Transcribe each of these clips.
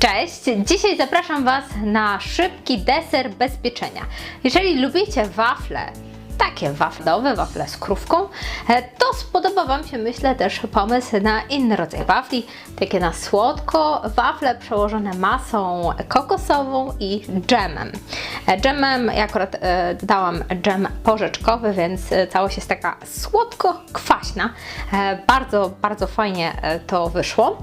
Cześć! Dzisiaj zapraszam Was na szybki deser bez pieczenia. Jeżeli lubicie wafle, takie waflowe, wafle z krówką, e, to spodoba Wam się, myślę, też pomysł na inny rodzaj wafli, takie na słodko, wafle przełożone masą kokosową i dżemem. E, Dżemem, ja akurat e, dałam dżem porzeczkowy, więc całość jest taka słodko-kwaśna. Bardzo, bardzo fajnie to wyszło.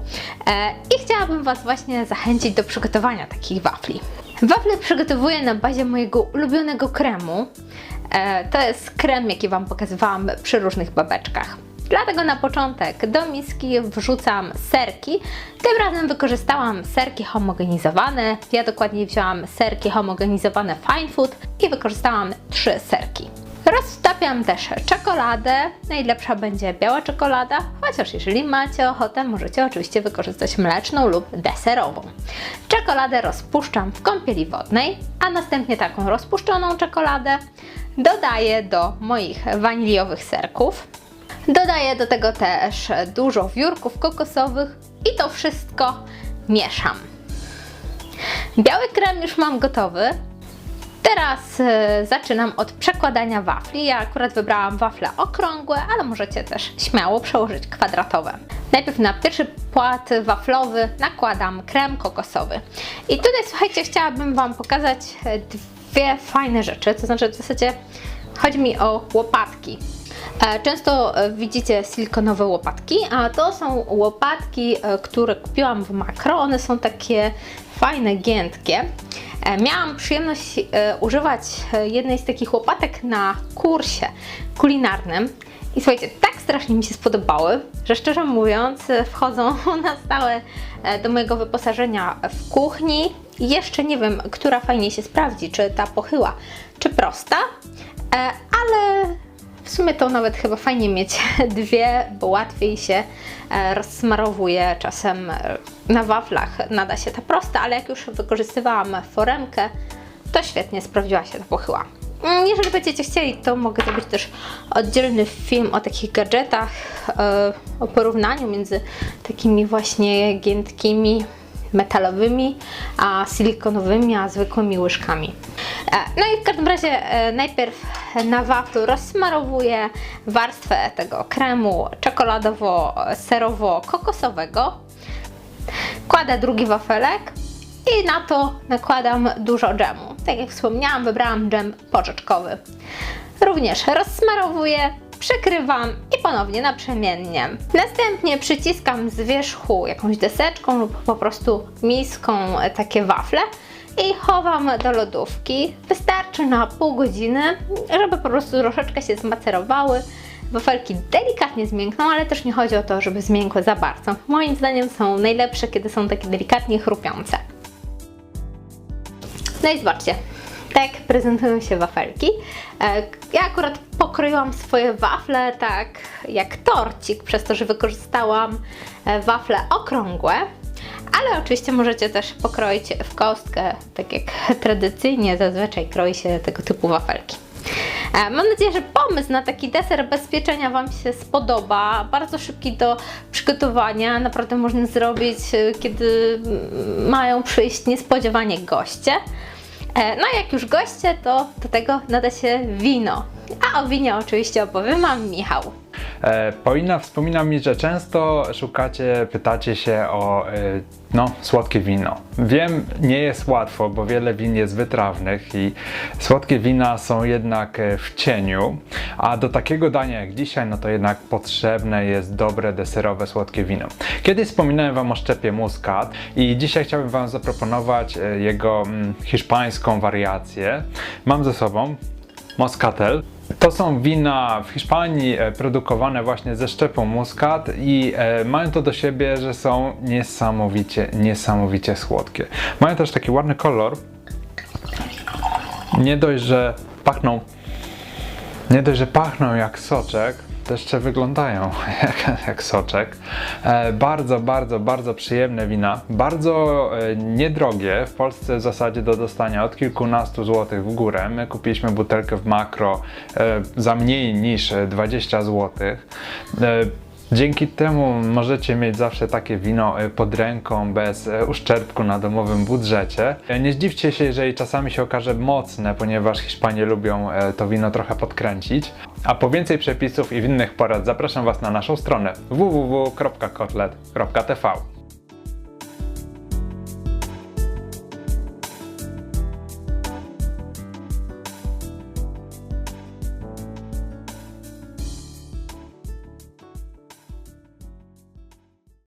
I chciałabym Was właśnie zachęcić do przygotowania takich wafli. Wafle przygotowuję na bazie mojego ulubionego kremu. E, To jest krem, jaki Wam pokazywałam przy różnych babeczkach. Dlatego na początek do miski wrzucam serki. Tym razem wykorzystałam serki homogenizowane. Ja dokładnie wzięłam serki homogenizowane Fine Food i wykorzystałam trzy serki. Roztapiam też czekoladę. Najlepsza będzie biała czekolada, chociaż jeżeli macie ochotę, możecie oczywiście wykorzystać mleczną lub deserową. Czekoladę rozpuszczam w kąpieli wodnej, a następnie taką rozpuszczoną czekoladę dodaję do moich waniliowych serków. Dodaję do tego też dużo wiórków kokosowych i to wszystko mieszam. Biały krem już mam gotowy. Teraz e, zaczynam od przekładania wafli. Ja akurat wybrałam wafle okrągłe, ale możecie też śmiało przełożyć kwadratowe. Najpierw na pierwszy płat waflowy nakładam krem kokosowy. I tutaj słuchajcie, chciałabym Wam pokazać e, dwie fajne rzeczy. To znaczy w zasadzie chodzi mi o łopatki. E, Często e, widzicie silikonowe łopatki, a to są łopatki, e, które kupiłam w makro. One są takie fajne, giętkie. Miałam przyjemność używać jednej z takich łopatek na kursie kulinarnym. I słuchajcie, tak strasznie mi się spodobały, że szczerze mówiąc, wchodzą na stałe do mojego wyposażenia w kuchni. Jeszcze nie wiem, która fajniej się sprawdzi, czy ta pochyła, czy prosta, e, ale w sumie to nawet chyba fajnie mieć dwie, bo łatwiej się e, rozsmarowuje czasem e, na waflach. Nada się ta prosta, ale jak już wykorzystywałam foremkę, to świetnie sprawdziła się ta pochyła. Mm, Jeżeli będziecie chcieli, to mogę zrobić też oddzielny film o takich gadżetach, o porównaniu między takimi właśnie giętkimi metalowymi, a silikonowymi, a zwykłymi łyżkami. E, No i w każdym razie e, najpierw na waflu rozsmarowuję warstwę tego kremu czekoladowo-serowo-kokosowego. Kładę drugi wafelek i na to nakładam dużo dżemu. Tak jak wspomniałam, wybrałam dżem porzeczkowy. Również rozsmarowuję, przykrywam i ponownie naprzemiennie. Następnie przyciskam z wierzchu jakąś deseczką lub po prostu miską e, takie wafle i chowam do lodówki. Wystarczy na pół godziny, żeby po prostu troszeczkę się zmacerowały. Wafelki delikatnie zmiękną, ale też nie chodzi o to, żeby zmiękły za bardzo. Moim zdaniem są najlepsze, kiedy są takie delikatnie chrupiące. No i zobaczcie, tak prezentują się wafelki. E, Ja akurat pokroiłam swoje wafle tak jak torcik, przez to, że wykorzystałam e, wafle okrągłe. Ale oczywiście możecie też pokroić w kostkę, tak jak tradycyjnie zazwyczaj kroi się tego typu wafelki. E, Mam nadzieję, że pomysł na taki deser bez pieczenia Wam się spodoba. Bardzo szybki do przygotowania. Naprawdę można zrobić, kiedy mm, mają przyjść niespodziewanie goście. E, No jak już goście, to do tego nada się wino. A o winie oczywiście opowie Wam Michał. E, Paulina wspomina mi, że często szukacie, pytacie się o e, no, słodkie wino. Wiem, nie jest łatwo, bo wiele win jest wytrawnych i słodkie wina są jednak e, w cieniu, a do takiego dania jak dzisiaj, no to jednak potrzebne jest dobre deserowe słodkie wino. Kiedyś wspominałem Wam o szczepie muskat i dzisiaj chciałbym Wam zaproponować jego mm, hiszpańską wariację. Mam ze sobą Moscatel. To są wina w Hiszpanii e, produkowane właśnie ze szczepą muskat i e, mają to do siebie, że są niesamowicie, niesamowicie słodkie. Mają też taki ładny kolor. Nie dość, że pachną, nie dość, że pachną jak soczek, jeszcze wyglądają jak, jak soczek. E, bardzo, bardzo, bardzo przyjemne wina. Bardzo e, niedrogie. W Polsce w zasadzie do dostania od kilkunastu złotych w górę. My kupiliśmy butelkę w makro e, za mniej niż e, 20 złotych. Dzięki temu możecie mieć zawsze takie wino e, pod ręką bez e, uszczerbku na domowym budżecie. E, Nie zdziwcie się, jeżeli czasami się okaże mocne, ponieważ Hiszpanie lubią to wino trochę podkręcić. A po więcej przepisów i innych porad zapraszam Was na naszą stronę www.kotlet.tv.